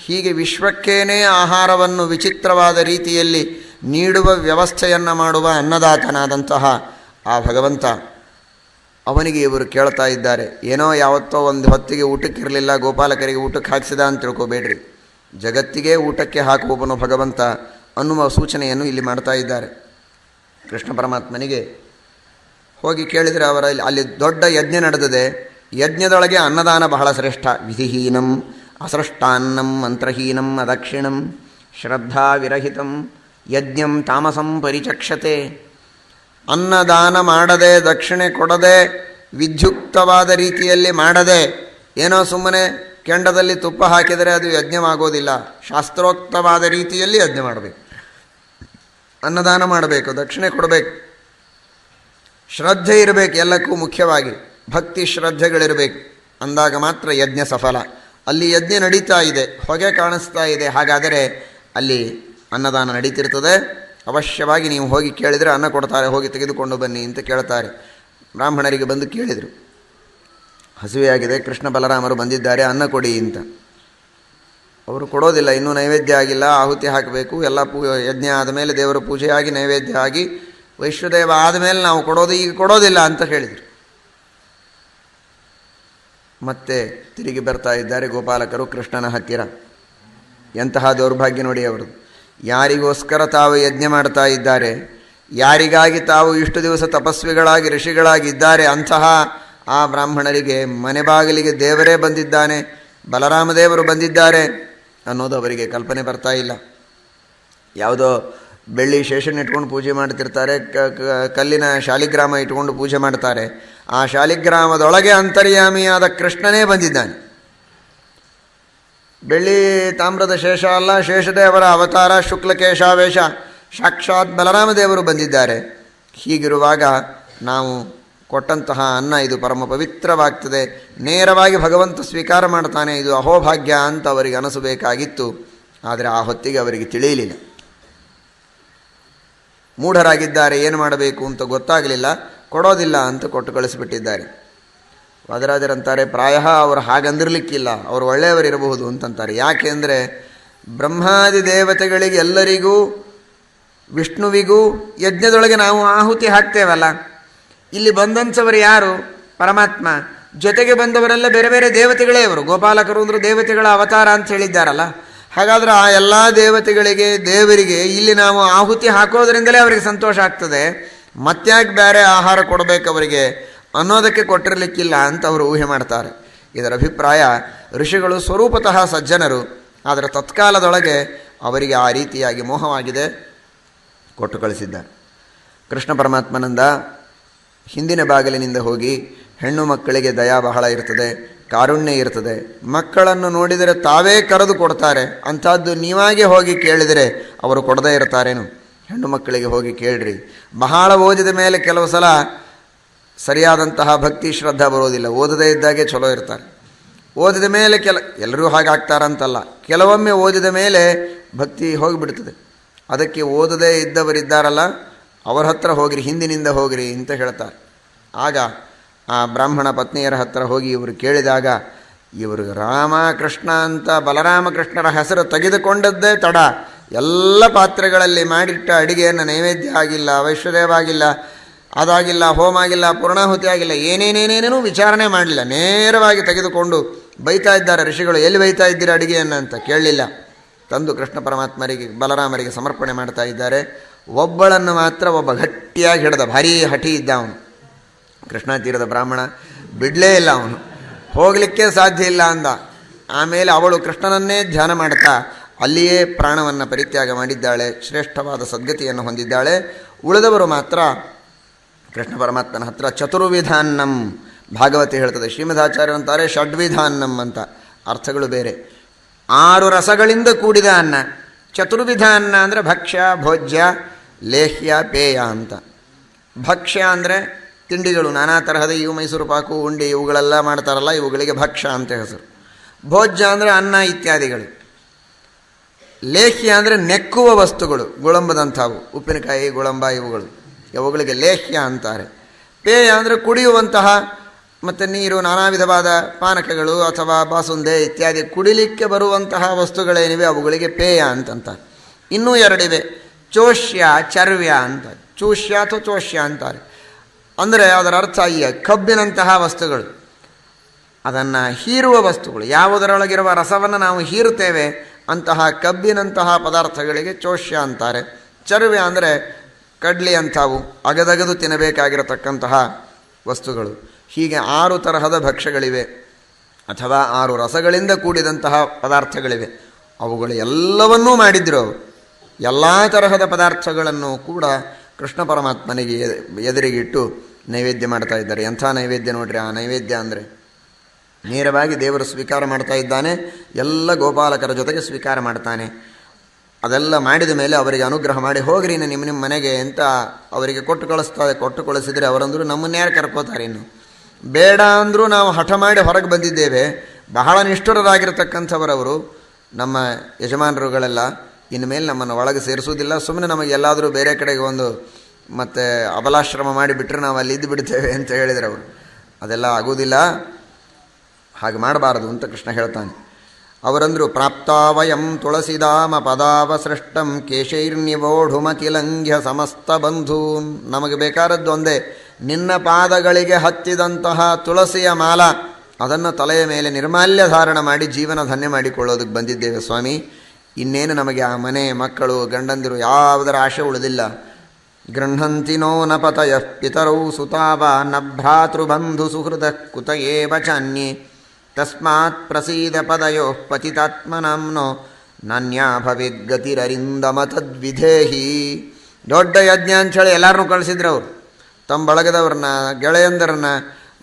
ಹೀಗೆ ವಿಶ್ವಕ್ಕೇನೆ ಆಹಾರವನ್ನು ವಿಚಿತ್ರವಾದ ರೀತಿಯಲ್ಲಿ ನೀಡುವ ವ್ಯವಸ್ಥೆಯನ್ನು ಮಾಡುವ ಅನ್ನದಾತನಾದಂತಹ ಆ ಭಗವಂತ ಅವನಿಗೆ ಇವರು ಕೇಳ್ತಾ ಇದ್ದಾರೆ, ಏನೋ ಯಾವತ್ತೋ ಒಂದು ಹೊತ್ತಿಗೆ ಊಟಕ್ಕೆ ಇರಲಿಲ್ಲ ಗೋಪಾಲಕರಿಗೆ ಊಟಕ್ಕೆ ಹಾಕಿಸಿದ ಅಂತ ತಿಳ್ಕೊಬೇಡ್ರಿ. ಜಗತ್ತಿಗೆ ಊಟಕ್ಕೆ ಹಾಕುವವನು ಭಗವಂತ ಅನ್ನುವ ಸೂಚನೆಯನ್ನು ಇಲ್ಲಿ ಮಾಡ್ತಾ ಇದ್ದಾರೆ. ಕೃಷ್ಣ ಪರಮಾತ್ಮನಿಗೆ ಹೋಗಿ ಕೇಳಿದರೆ ಅವರ ಅಲ್ಲಿ ದೊಡ್ಡ ಯಜ್ಞ ನಡೆದಿದೆ, ಯಜ್ಞದೊಳಗೆ ಅನ್ನದಾನ ಬಹಳ ಶ್ರೇಷ್ಠ. ವಿಧಿಹೀನಂ ಅಸೃಷ್ಟಾನ್ನಂ, ಮಂತ್ರಹೀನಂ, ಅದಕ್ಷಿಣಂ, ಶ್ರದ್ಧಾವಿರಹಿತಂ, ಯಜ್ಞಂ ತಾಮಸಂ ಪರಿಚಕ್ಷತೆ. ಅನ್ನದಾನ ಮಾಡದೆ, ದಕ್ಷಿಣೆ ಕೊಡದೆ, ವಿಧ್ಯುಕ್ತವಾದ ರೀತಿಯಲ್ಲಿ ಮಾಡದೆ, ಏನೋ ಸುಮ್ಮನೆ ಕೆಂಡದಲ್ಲಿ ತುಪ್ಪ ಹಾಕಿದರೆ ಅದು ಯಜ್ಞವಾಗೋದಿಲ್ಲ. ಶಾಸ್ತ್ರೋಕ್ತವಾದ ರೀತಿಯಲ್ಲಿ ಯಜ್ಞ ಮಾಡಬೇಕು. ಅನ್ನದಾನ ಮಾಡಬೇಕು, ದಕ್ಷಿಣೆ ಕೊಡಬೇಕು. ಶ್ರದ್ಧೆ ಇರಬೇಕು ಎಲ್ಲಕ್ಕೂ ಮುಖ್ಯವಾಗಿ. ಭಕ್ತಿ ಶ್ರದ್ಧೆಗಳಿರಬೇಕು. ಅಂದಾಗ ಮಾತ್ರ ಯಜ್ಞ ಸಫಲ. ಅಲ್ಲಿ ಯಜ್ಞ ನಡೀತಾ ಇದೆ, ಹೊಗೆ ಕಾಣಿಸ್ತಾ ಇದೆ. ಹಾಗಾದರೆ ಅಲ್ಲಿ ಅನ್ನದಾನ ನಡೀತಿರ್ತದೆ. ಅವಶ್ಯವಾಗಿ ನೀವು ಹೋಗಿ ಕೇಳಿದರೆ ಅನ್ನ ಕೊಡ್ತಾರೆ, ಹೋಗಿ ತೆಗೆದುಕೊಂಡು ಬನ್ನಿ ಅಂತ ಕೇಳ್ತಾರೆ. ಬ್ರಾಹ್ಮಣರಿಗೆ ಬಂದು ಕೇಳಿದರು. ಹಸಿವೆಯಾಗಿದೆ ಕೃಷ್ಣ ಬಲರಾಮರು ಬಂದಿದ್ದಾರೆ, ಅನ್ನ ಕೊಡಿ ಅಂತ. ಅವರು ಕೊಡೋದಿಲ್ಲ, ಇನ್ನೂ ನೈವೇದ್ಯ ಆಗಿಲ್ಲ, ಆಹುತಿ ಹಾಕಬೇಕು, ಎಲ್ಲ ಪೂ, ಯಜ್ಞ ಆದಮೇಲೆ ದೇವರ ಪೂಜೆಯಾಗಿ, ನೈವೇದ್ಯ ಆಗಿ ವೈಶ್ವದೇವ ಆದಮೇಲೆ ನಾವು ಕೊಡೋದು, ಈಗ ಕೊಡೋದಿಲ್ಲ ಅಂತ ಹೇಳಿದರು. ಮತ್ತೆ ತಿರುಗಿ ಬರ್ತಾ ಇದ್ದಾರೆ ಗೋಪಾಲಕರು ಕೃಷ್ಣನ ಹತ್ತಿರ. ಎಂತಹ ದೌರ್ಭಾಗ್ಯ ನೋಡಿ ಅವರು. ಯಾರಿಗೋಸ್ಕರ ತಾವು ಯಜ್ಞ ಮಾಡ್ತಾ ಇದ್ದಾರೆ, ಯಾರಿಗಾಗಿ ತಾವು ಇಷ್ಟು ದಿವಸ ತಪಸ್ವಿಗಳಾಗಿ, ಋಷಿಗಳಾಗಿದ್ದಾರೆ ಅಂತಹ ಆ ಬ್ರಾಹ್ಮಣರಿಗೆ ಮನೆ ಬಾಗಿಲಿಗೆ ದೇವರೇ ಬಂದಿದ್ದಾನೆ, ಬಲರಾಮದೇವರು ಬಂದಿದ್ದಾರೆ ಅನ್ನೋದು ಅವರಿಗೆ ಕಲ್ಪನೆ ಬರ್ತಾ ಇಲ್ಲ. ಯಾವುದೋ ಬೆಳ್ಳಿ ಶೇಷನ್ ಇಟ್ಕೊಂಡು ಪೂಜೆ ಮಾಡ್ತಿರ್ತಾರೆ ಕಲ್ಲಿನ ಶಾಲಿಗ್ರಾಮ ಇಟ್ಕೊಂಡು ಪೂಜೆ ಮಾಡ್ತಾರೆ ಆ ಶಾಲಿಗ್ರಾಮದೊಳಗೆ ಅಂತರ್ಯಾಮಿಯಾದ ಕೃಷ್ಣನೇ ಬಂದಿದ್ದಾನೆ. ಬೆಳ್ಳಿ ತಾಮ್ರದ ಶೇಷ ಅಲ್ಲ ಶೇಷದೇವರ ಅವತಾರ ಶುಕ್ಲಕೇಶಾವೇಶ ಸಾಕ್ಷಾತ್ ಬಲರಾಮದೇವರು ಬಂದಿದ್ದಾರೆ. ಹೀಗಿರುವಾಗ ನಾವು ಕೊಟ್ಟಂತಹ ಅನ್ನ ಇದು ಪರಮ ಪವಿತ್ರವಾಗ್ತದೆ. ನೇರವಾಗಿ ಭಗವಂತ ಸ್ವೀಕಾರ ಮಾಡ್ತಾನೆ, ಇದು ಅಹೋಭಾಗ್ಯ ಅಂತ ಅವರಿಗೆ ಅನಿಸಬೇಕಾಗಿತ್ತು. ಆದರೆ ಆ ಹೊತ್ತಿಗೆ ಅವರಿಗೆ ತಿಳಿಯಲಿಲ್ಲ. ಮೂಢರಾಗಿದ್ದಾರೆ, ಏನು ಮಾಡಬೇಕು ಅಂತ ಗೊತ್ತಾಗಲಿಲ್ಲ. ಕೊಡೋದಿಲ್ಲ ಅಂತ ಕೊಟ್ಟು ಕಳಿಸಿಬಿಟ್ಟಿದ್ದಾರೆ. ವಾದರಾಜರಂತಾರೆ, ಪ್ರಾಯ, ಅವರು ಹಾಗಂದಿರಲಿಕ್ಕಿಲ್ಲ ಅವರು ಒಳ್ಳೆಯವರಿರಬಹುದು ಅಂತಂತಾರೆ. ಯಾಕೆಂದರೆ ಬ್ರಹ್ಮಾದಿ ದೇವತೆಗಳಿಗೆ ಎಲ್ಲರಿಗೂ, ವಿಷ್ಣುವಿಗೂ, ಯಜ್ಞದೊಳಗೆ ನಾವು ಆಹುತಿ ಹಾಕ್ತೇವಲ್ಲ. ಇಲ್ಲಿ ಬಂದಂಥವರು ಯಾರು? ಪರಮಾತ್ಮ. ಜೊತೆಗೆ ಬಂದವರೆಲ್ಲ ಬೇರೆ ಬೇರೆ ದೇವತೆಗಳೇ ಅವರು ಗೋಪಾಲಕರು ಅಂದರು ದೇವತೆಗಳ ಅವತಾರ ಅಂತ ಹೇಳಿದ್ದಾರಲ್ಲ. ಹಾಗಾದ್ರೆ ಆ ಎಲ್ಲ ದೇವತೆಗಳಿಗೆ, ದೇವರಿಗೆ ಇಲ್ಲಿ ನಾವು ಆಹುತಿ ಹಾಕೋದ್ರಿಂದಲೇ ಅವರಿಗೆ ಸಂತೋಷ ಆಗ್ತದೆ. ಮತ್ತ್ಯಾಕೆ ಬೇರೆ ಆಹಾರ ಕೊಡಬೇಕು ಅವರಿಗೆ ಅನ್ನೋದಕ್ಕೆ ಕೊಟ್ಟಿರಲಿಕ್ಕಿಲ್ಲ ಅಂತ ಅವರು ಊಹೆ ಮಾಡ್ತಾರೆ. ಇದರ ಅಭಿಪ್ರಾಯ, ಋಷಿಗಳು ಸ್ವರೂಪತಃ ಸಜ್ಜನರು, ಆದರೆ ತತ್ಕಾಲದೊಳಗೆ ಅವರಿಗೆ ಆ ರೀತಿಯಾಗಿ ಮೋಹವಾಗಿದೆ ಕೊಟ್ಟು ಕಳಿಸಿದ್ದಾರೆ. ಕೃಷ್ಣ ಪರಮಾತ್ಮನಿಂದ ಹಿಂದಿನ ಬಾಗಿಲಿನಿಂದ ಹೋಗಿ ಹೆಣ್ಣು ಮಕ್ಕಳಿಗೆ ದಯಾ ಬಹಳ ಇರ್ತದೆ, ಕಾರುಣ್ಯ ಇರ್ತದೆ, ಮಕ್ಕಳನ್ನು ನೋಡಿದರೆ ತಾವೇ ಕರೆದು ಕೊಡ್ತಾರೆ, ಅಂಥದ್ದು ನೀವಾಗೇ ಹೋಗಿ ಕೇಳಿದರೆ ಅವರು ಕೊಡದೇ ಇರ್ತಾರೇನು? ಹೆಣ್ಣು ಮಕ್ಕಳಿಗೆ ಹೋಗಿ ಕೇಳ್ರಿ. ಬಹಳ ಓದಿದ ಮೇಲೆ ಕೆಲವು ಸಲ ಸರಿಯಾದಂತಹ ಭಕ್ತಿ ಶ್ರದ್ಧಾ ಬರೋದಿಲ್ಲ. ಓದದೇ ಇದ್ದಾಗೆ ಚಲೋ ಇರ್ತಾರೆ. ಓದಿದ ಮೇಲೆ ಕೆಲ ಎಲ್ಲರೂ ಹಾಗಾಗ್ತಾರಂತಲ್ಲ ಕೆಲವೊಮ್ಮೆ ಓದಿದ ಮೇಲೆ ಭಕ್ತಿ ಹೋಗಿಬಿಡ್ತದೆ. ಅದಕ್ಕೆ ಓದದೇ ಇದ್ದವರಿದ್ದಾರಲ್ಲ, ಅವರ ಹತ್ರ ಹೋಗಿರಿ, ಹಿಂದಿನಿಂದ ಹೋಗಿರಿ ಅಂತ ಹೇಳ್ತಾರೆ. ಆಗ ಆ ಬ್ರಾಹ್ಮಣ ಪತ್ನಿಯರ ಹತ್ರ ಹೋಗಿ ಇವರು ಕೇಳಿದಾಗ ಇವರು ರಾಮಕೃಷ್ಣ ಅಂತ ಬಲರಾಮಕೃಷ್ಣರ ಹೆಸರು ತೆಗೆದುಕೊಂಡದ್ದೇ ತಡ. ಎಲ್ಲ ಪಾತ್ರೆಗಳಲ್ಲಿ ಮಾಡಿಟ್ಟ ಅಡಿಗೆಯನ್ನು ನೈವೇದ್ಯ ಆಗಿಲ್ಲ ವೈಶ್ವದೇವಾಗಿಲ್ಲ ಅದಾಗಿಲ್ಲ, ಹೋಮ ಆಗಿಲ್ಲ, ಪೂರ್ಣಾಹುತಿ ಆಗಿಲ್ಲ ಏನೇನೇನೇನೇನೂ ವಿಚಾರಣೆ ಮಾಡಲಿಲ್ಲ. ನೇರವಾಗಿ ತೆಗೆದುಕೊಂಡು ಬೈತಾ ಇದ್ದಾರೆ ಋಷಿಗಳು, ಎಲ್ಲಿ ಬೈತಾ ಇದ್ದೀರ ಅಡಿಗೆಯನ್ನು ಅಂತ ಕೇಳಲಿಲ್ಲ. ತಂದು ಕೃಷ್ಣ ಪರಮಾತ್ಮರಿಗೆ, ಬಲರಾಮರಿಗೆ ಸಮರ್ಪಣೆ ಮಾಡ್ತಾ ಇದ್ದಾರೆ. ಒಬ್ಬಳನ್ನು ಮಾತ್ರ ಒಬ್ಬ ಗಟ್ಟಿಯಾಗಿ ಹಿಡಿದ, ಭಾರೀ ಹಠಿ ಇದ್ದ ಅವನು. ಕೃಷ್ಣ ತೀರದ ಬ್ರಾಹ್ಮಣ, ಬಿಡಲೇ ಇಲ್ಲ ಅವನು. ಹೋಗಲಿಕ್ಕೆ ಸಾಧ್ಯ ಇಲ್ಲ ಅಂದ. ಆಮೇಲೆ ಅವಳು ಕೃಷ್ಣನನ್ನೇ ಧ್ಯಾನ ಮಾಡ್ತಾ ಅಲ್ಲಿಯೇ ಪ್ರಾಣವನ್ನು ಪರಿತ್ಯಾಗ ಮಾಡಿದ್ದಾಳೆ, ಶ್ರೇಷ್ಠವಾದ ಸದ್ಗತಿಯನ್ನು ಹೊಂದಿದ್ದಾಳೆ. ಉಳಿದವರು ಮಾತ್ರ ಕೃಷ್ಣ ಪರಮಾತ್ಮನ ಹತ್ರ ಚತುರ್ವಿಧಾನ್ನಂ. ಭಾಗವತಿ ಹೇಳ್ತದೆ ಶ್ರೀಮದಾಚಾರ್ಯ ಅಂತಾರೆ, ಷಡ್ವಿಧಾನ್ನಂ ಅಂತ. ಅರ್ಥಗಳು ಬೇರೆ. ಆರು ರಸಗಳಿಂದ ಕೂಡಿದ ಅನ್ನ. ಚತುರ್ವಿಧ ಅನ್ನ ಅಂದರೆ ಭಕ್ಷ್ಯ, ಭೋಜ್ಯ, ಲೇಹ್ಯ, ಪೇಯ ಅಂತ. ಭಕ್ಷ್ಯ ಅಂದರೆ ತಿಂಡಿಗಳು, ನಾನಾ ತರಹದ ಇವು ಮೈಸೂರು ಪಾಕು, ಉಂಡಿ ಇವುಗಳೆಲ್ಲ ಮಾಡ್ತಾರಲ್ಲ, ಇವುಗಳಿಗೆ ಭಕ್ಷ್ಯ ಅಂತ ಹೆಸರು. ಭೋಜ್ಯ ಅಂದರೆ ಅನ್ನ ಇತ್ಯಾದಿಗಳು. ಲೇಹ್ಯ ಅಂದರೆ ನೆಕ್ಕುವ ವಸ್ತುಗಳು, ಗುಳಂಬದಂಥವು, ಉಪ್ಪಿನಕಾಯಿ, ಗುಳಂಬ ಇವುಗಳು. ಇವುಗಳಿಗೆ ಲೇಹ್ಯ ಅಂತಾರೆ. ಪೇಯ ಅಂದರೆ ಕುಡಿಯುವಂತಹ ಮತ್ತು ನೀರು ನಾನಾ ವಿಧವಾದ ಪಾನಕಗಳು ಅಥವಾ ಬಾಸುಂದೆ ಇತ್ಯಾದಿ ಕುಡಿಲಿಕ್ಕೆ ಬರುವಂತಹ ವಸ್ತುಗಳೇನಿವೆ, ಅವುಗಳಿಗೆ ಪೇಯ ಅಂತಂತ. ಇನ್ನೂ ಎರಡಿವೆ ಚೋಷ್ಯ, ಚರ್ವ್ಯ ಅಂತ. ಚೂಷ್ಯ ಅಥವಾ ಚೋಷ್ಯ ಅಂತಾರೆ. ಅಂದರೆ ಅದರ ಅರ್ಥ ಈ ಕಬ್ಬಿನಂತಹ ವಸ್ತುಗಳು. ಅದನ್ನು ಹೀರುವ ವಸ್ತುಗಳು. ಯಾವುದರೊಳಗಿರುವ ರಸವನ್ನು ನಾವು ಹೀರುತ್ತೇವೆ ಅಂತಹ ಕಬ್ಬಿನಂತಹ ಪದಾರ್ಥಗಳಿಗೆ ಚೋಷ್ಯ ಅಂತಾರೆ. ಚರ್ವೆ ಅಂದರೆ ಕಡ್ಲಿ ಅಂಥವು, ಅಗದಗದು ತಿನ್ನಬೇಕಾಗಿರತಕ್ಕಂತಹ ವಸ್ತುಗಳು. ಹೀಗೆ ಆರು ತರಹದ ಭಕ್ಷ್ಯಗಳಿವೆ. ಅಥವಾ ಆರು ರಸಗಳಿಂದ ಕೂಡಿದಂತಹ ಪದಾರ್ಥಗಳಿವೆ. ಅವುಗಳು ಎಲ್ಲವನ್ನೂ ಮಾಡಿದ್ರು ಎಲ್ಲ ತರಹದ ಪದಾರ್ಥಗಳನ್ನು ಕೂಡ ಕೃಷ್ಣ ಪರಮಾತ್ಮನಿಗೆ ಎದುರಿಗಿಟ್ಟು ನೈವೇದ್ಯ ಮಾಡ್ತಾ ಇದ್ದಾರೆ. ಎಂಥ ನೈವೇದ್ಯ ನೋಡ್ರಿ, ಆ ನೈವೇದ್ಯ ಅಂದರೆ ನೇರವಾಗಿ ದೇವರು ಸ್ವೀಕಾರ ಮಾಡ್ತಾ ಇದ್ದಾನೆ, ಎಲ್ಲ ಗೋಪಾಲಕರ ಜೊತೆಗೆ ಸ್ವೀಕಾರ ಮಾಡ್ತಾನೆ. ಅದೆಲ್ಲ ಮಾಡಿದ ಮೇಲೆ ಅವರಿಗೆ ಅನುಗ್ರಹ ಮಾಡಿ, ಹೋಗ್ರಿ ನಿಮ್ಮ ನಿಮ್ಮ ಮನೆಗೆ ಅಂತ ಅವರಿಗೆ ಕೊಟ್ಟು ಕಳಿಸ್ತಾರೆ ಕೊಟ್ಟು ಕಳಿಸಿದರೆ ಅವರಂದರು ನಮ್ಮನ್ಯಾರು ಕರ್ಕೋತಾರೆ ಇನ್ನು? ಬೇಡ ಅಂದರೂ ನಾವು ಹಠ ಮಾಡಿ ಹೊರಗೆ ಬಂದಿದ್ದೇವೆ. ಬಹಳ ನಿಷ್ಠುರರಾಗಿರ್ತಕ್ಕಂಥವರವರು ನಮ್ಮ ಯಜಮಾನರುಗಳೆಲ್ಲ ಇನ್ನು ಮೇಲೆ ನಮ್ಮನ್ನು ಒಳಗೆ ಸೇರಿಸುವುದಿಲ್ಲ. ಸುಮ್ಮನೆ ನಮಗೆ ಎಲ್ಲಾದರೂ ಬೇರೆ ಕಡೆಗೆ ಒಂದು ಮತ್ತು ಅಬಲಾಶ್ರಮ ಮಾಡಿಬಿಟ್ರೆ ನಾವು ಅಲ್ಲಿ ಇದ್ದು ಬಿಡ್ತೇವೆ ಅಂತ ಹೇಳಿದರು ಅವರು. ಅದೆಲ್ಲ ಆಗುವುದಿಲ್ಲ. ಹಾಗೆ ಮಾಡಬಾರದು ಅಂತ ಕೃಷ್ಣ ಹೇಳ್ತಾನೆ. ಅವರಂದರು ಪ್ರಾಪ್ತಾವಯಂ ತುಳಸಿದಾಮ ಪದಾವಸೃಷ್ಟಂ ಕೇಶೈರ್ನಿವೋಢುಮತಿಲಂಘ್ಯ ಸಮಸ್ತ ಬಂಧೂನ್. ನಮಗೆ ಬೇಕಾದದ್ದು ಒಂದೇ, ನಿನ್ನ ಪಾದಗಳಿಗೆ ಹತ್ತಿದಂತಹ ತುಳಸಿಯ ಮಾಲ. ಅದನ್ನು ತಲೆಯ ಮೇಲೆ ನಿರ್ಮಾಲ್ಯ ಧಾರಣ ಮಾಡಿ ಜೀವನ ಧನ್ಯ ಮಾಡಿಕೊಳ್ಳೋದಕ್ಕೆ ಬಂದಿದ್ದೇವೆ ಸ್ವಾಮಿ. ಇನ್ನೇನು ನಮಗೆ ಆ ಮನೆ, ಮಕ್ಕಳು, ಗಂಡಂದಿರು ಯಾವುದರ ಆಶೆ ಉಳಿದಿಲ್ಲ. ಗೃಹಂತಿ ನೋ ನ ಪತಯ ಪಿತರೌ ಸುತಾವ ನ ಭ್ರಾತೃಬಂಧು ಸುಹೃದ ಕುತ ತಸ್ಮಾತ್ ಪ್ರಸೀದ ಪದಯೋ ಪತಿತಾತ್ಮನಾಂನೋ ನಾನ್ಯಾ ಭವಿಗತಿರರಿಂದಮ ತದ್ವಿಧೇಹಿ ದೊಡ್ಡ ಯಜ್ಞ ಅಂಥೇಳಿ ಎಲ್ಲರನ್ನೂ ಕಳಿಸಿದ್ರು ಅವರು. ತಮ್ಮ ಬಳಗದವ್ರನ್ನ ಗೆಳೆಯಂದರನ್ನ,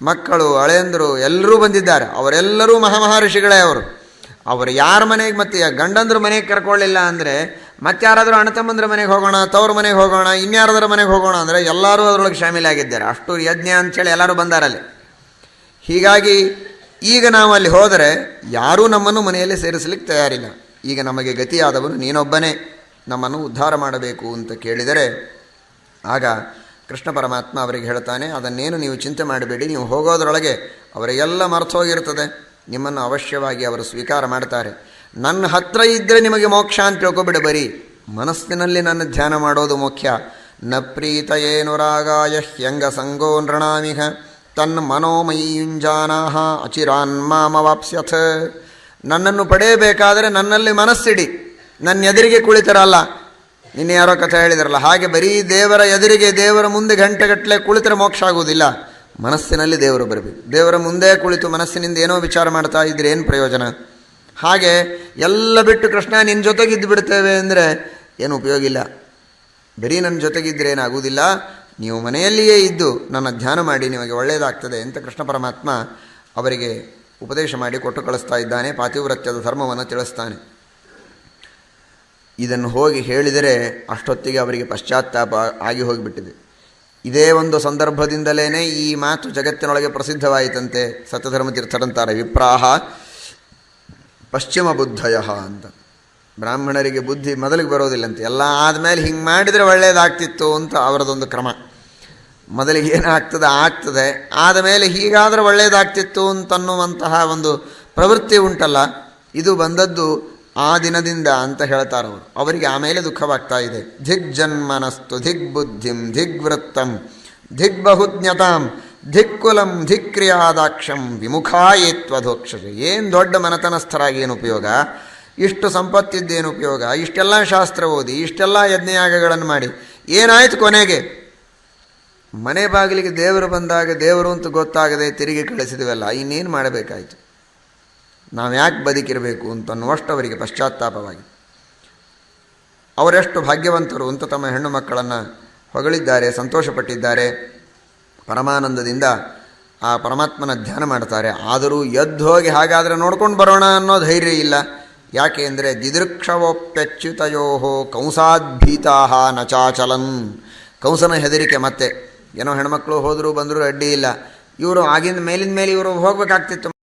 ಮಕ್ಕಳು ಅಳೆಯಂದರು ಎಲ್ಲರೂ ಬಂದಿದ್ದಾರೆ. ಅವರೆಲ್ಲರೂ ಮಹಾಮಹರ್ಷಿಗಳೇ ಅವರು. ಅವರು ಯಾರ ಮನೆಗೆ ಮತ್ತೆ ಗಂಡಂದ್ರ ಮನೆಗೆ ಕರ್ಕೊಳ್ಳಿಲ್ಲ ಅಂದರೆ ಮತ್ತೆ ಯಾರಾದರೂ ಅಣ್ಣ ತಮ್ಮಂದ್ರ ಮನೆಗೆ ಹೋಗೋಣ, ತವ್ರ ಮನೆಗೆ ಹೋಗೋಣ, ಇನ್ಯಾರದ್ರ ಮನೆಗೆ ಹೋಗೋಣ ಅಂದರೆ ಎಲ್ಲರೂ ಅದರೊಳಗೆ ಶಾಮೀಲಾಗಿದ್ದಾರೆ. ಅಷ್ಟು ಯಜ್ಞ ಅಂಥೇಳಿ ಎಲ್ಲರೂ ಬಂದಾರಲ್ಲಿ. ಹೀಗಾಗಿ ಈಗ ನಾವು ಅಲ್ಲಿ ಹೋದರೆ ಯಾರೂ ನಮ್ಮನ್ನು ಮನೆಯಲ್ಲಿ ಸೇರಿಸಲಿಕ್ಕೆ ತಯಾರಿಲ್ಲ. ಈಗ ನಮಗೆ ಗತಿಯಾದವನು ನೀನೊಬ್ಬನೇ, ನಮ್ಮನ್ನು ಉದ್ಧಾರ ಮಾಡಬೇಕು ಅಂತ ಕೇಳಿದರೆ, ಆಗ ಕೃಷ್ಣ ಪರಮಾತ್ಮ ಅವರಿಗೆ ಹೇಳ್ತಾನೆ, ಅದನ್ನೇನು ನೀವು ಚಿಂತೆ ಮಾಡಬೇಡಿ, ನೀವು ಹೋಗೋದರೊಳಗೆ ಅವರಿಗೆಲ್ಲ ಮರ್ತೋಗಿರ್ತದೆ ನಿಮ್ಮನ್ನು ಅವಶ್ಯವಾಗಿ ಅವರು ಸ್ವೀಕಾರ ಮಾಡ್ತಾರೆ. ನನ್ನ ಹತ್ರ ಇದ್ದರೆ ನಿಮಗೆ ಮೋಕ್ಷ ಅಂತ ತಿಳ್ಕೊಬಿಡ ಬರೀ. ಮನಸ್ಸಿನಲ್ಲಿ ನನ್ನ ಧ್ಯಾನ ಮಾಡೋದು ಮುಖ್ಯ. ನ ಪ್ರೀತ ಏನು ರಾಗಾಯ ಹ್ಯಂಗ ಸಂಗೋ ನೃಣಾಮಿಹ. ತನ್ನ ಮನೋಮಯುಂಜಾನಾಹ ಅಚಿರಾನ್ ಮಾಮವಾಪ್ಸ್ಯಥ ನನ್ನನ್ನು ಪಡೆಯಬೇಕಾದರೆ ನನ್ನಲ್ಲಿ ಮನಸ್ಸಿಡಿ. ನನ್ನ ಎದುರಿಗೆ ಕುಳಿತರಲ್ಲ. ನಿನ್ನೆ ಯಾರೋ ಕಥೆ ಹೇಳಿದರಲ್ಲ, ಹಾಗೆ ಬರೀ ದೇವರ ಎದುರಿಗೆ ದೇವರ ಮುಂದೆ ಗಂಟೆಗಟ್ಟಲೆ ಕುಳಿತರೆ ಮೋಕ್ಷ ಆಗುವುದಿಲ್ಲ. ಮನಸ್ಸಿನಲ್ಲಿ ದೇವರು ಬರಬೇಕು. ದೇವರ ಮುಂದೆ ಕುಳಿತು ಮನಸ್ಸಿನಿಂದ ಏನೋ ವಿಚಾರ ಮಾಡ್ತಾ ಇದ್ರೆ ಏನು ಪ್ರಯೋಜನ? ಹಾಗೆ ಎಲ್ಲ ಬಿಟ್ಟು ಕೃಷ್ಣ ನಿನ್ನ ಜೊತೆಗಿದ್ದು ಬಿಡ್ತೇವೆ ಅಂದರೆ ಏನು ಉಪಯೋಗ ಇಲ್ಲ ಬರೀ ನನ್ನ ಜೊತೆಗಿದ್ದರೆ ಏನಾಗುವುದಿಲ್ಲ. ನೀವು ಮನೆಯಲ್ಲಿಯೇ ಇದ್ದು ನನ್ನ ಧ್ಯಾನ ಮಾಡಿ ನಿಮಗೆ ಒಳ್ಳೆಯದಾಗ್ತದೆ ಅಂತ ಕೃಷ್ಣ ಪರಮಾತ್ಮ ಅವರಿಗೆ ಉಪದೇಶ ಮಾಡಿ ಕೊಟ್ಟು ಕಳಿಸ್ತಾ ಇದ್ದಾನೆ, ಪಾತಿವ್ರತ್ಯದ ಧರ್ಮವನ್ನು ತಿಳಿಸ್ತಾನೆ. ಇದನ್ನು ಹೋಗಿ ಹೇಳಿದರೆ ಅಷ್ಟೊತ್ತಿಗೆ ಅವರಿಗೆ ಪಶ್ಚಾತ್ತಾಪ ಆಗಿ ಹೋಗಿಬಿಟ್ಟಿದೆ. ಇದೇ ಒಂದು ಸಂದರ್ಭದಿಂದಲೇ ಈ ಮಾತು ಜಗತ್ತಿನೊಳಗೆ ಪ್ರಸಿದ್ಧವಾಯಿತಂತೆ ಸತ್ಯಧರ್ಮ ತೀರ್ಥರಂತಾರೆ ವಿಪ್ರಾಹ ಪಶ್ಚಿಮ ಬುದ್ಧಯ ಅಂತ. ಬ್ರಾಹ್ಮಣರಿಗೆ ಬುದ್ಧಿ ಮೊದಲಿಗೆ ಬರೋದಿಲ್ಲಂತೆ. ಎಲ್ಲ ಆದಮೇಲೆ ಹಿಂಗೆ ಮಾಡಿದರೆ ಒಳ್ಳೆಯದಾಗ್ತಿತ್ತು ಅಂತ ಅವರದೊಂದು ಕ್ರಮ. ಮೊದಲಿಗೆ ಏನಾಗ್ತದೆ, ಆಗ್ತದೆ. ಆದಮೇಲೆ ಹೀಗಾದರೆ ಒಳ್ಳೆಯದಾಗ್ತಿತ್ತು ಅಂತನ್ನುವಂತಹ ಒಂದು ಪ್ರವೃತ್ತಿ ಉಂಟಲ್ಲ, ಇದು ಬಂದದ್ದು ಆ ದಿನದಿಂದ ಅಂತ ಹೇಳ್ತಾರೆ ಅವರು. ಅವರಿಗೆ ಆಮೇಲೆ ದುಃಖವಾಗ್ತಾ ಇದೆ. ಧಿಗ್ಜನ್ಮನಸ್ತು, ಧಿಗ್ಬುದ್ಧಿಂ, ಧಿಗ್ವೃತ್ತಂ, ಧಿಗ್ಬಹುಜ್ಞತಾಂ, ಧಿಕ್ಕುಲಂ, ಧಿಕ್ರಿಯಾದಾಕ್ಷಂ ವಿಮುಖಾಯೇತ್ವಧೋಕ್ಷ ಏನು ದೊಡ್ಡ ಮನತನಸ್ಥರಾಗಿ ಏನು ಉಪಯೋಗ? ಇಷ್ಟು ಸಂಪತ್ತಿದ್ದೇನು ಉಪಯೋಗ? ಇಷ್ಟೆಲ್ಲ ಶಾಸ್ತ್ರ ಓದಿ, ಇಷ್ಟೆಲ್ಲ ಯಜ್ಞಯಾಗಗಳನ್ನು ಮಾಡಿ. ಏನಾಯಿತು ಕೊನೆಗೆ? ಮನೆ ಬಾಗಿಲಿಗೆ ದೇವರು ಬಂದಾಗ ದೇವರು ಅಂತೂ ಗೊತ್ತಾಗದೆ ತಿರುಗಿ ಕಳಿಸಿದ್ವಲ್ಲ, ಇನ್ನೇನು ಮಾಡಬೇಕಾಯಿತು? ನಾವು ಯಾಕೆ ಬದುಕಿರಬೇಕು ಅಂತನ್ನುವಷ್ಟು ಅವರಿಗೆ ಪಶ್ಚಾತ್ತಾಪವಾಗಿ. ಅವರೆಷ್ಟು ಭಾಗ್ಯವಂತರು ಅಂತ ತಮ್ಮ ಹೆಣ್ಣು ಮಕ್ಕಳನ್ನು ಹೊಗಳಿದ್ದಾರೆ, ಸಂತೋಷಪಟ್ಟಿದ್ದಾರೆ, ಪರಮಾನಂದದಿಂದ ಆ ಪರಮಾತ್ಮನ ಧ್ಯಾನ ಮಾಡ್ತಾರೆ. ಆದರೂ ಎದ್ದು ಹೋಗಿ ಹಾಗಾದರೆ ನೋಡ್ಕೊಂಡು ಬರೋಣ ಅನ್ನೋ ಧೈರ್ಯ ಇಲ್ಲ. ಯಾಕೆ ಅಂದರೆ ದಿದೃಕ್ಷವೋಪ್ಯಚ್ಯುತಯೋ ಕಂಸಾದ್ಭೀತಾ ನಚಾಚಲನ್. ಕಂಸನ ಹೆದರಿಕೆ ಮತ್ತೆ. ಏನೋ ಹೆಣ್ಮಕ್ಳು ಹೋದರೂ ಬಂದರೂ ಅಡ್ಡಿ ಇಲ್ಲ. ಇವರು ಆಗಿನ ಮೇಲಿನ ಮೇಲೆ ಇವರು ಹೋಗಬೇಕಾಗ್ತಿತ್ತು.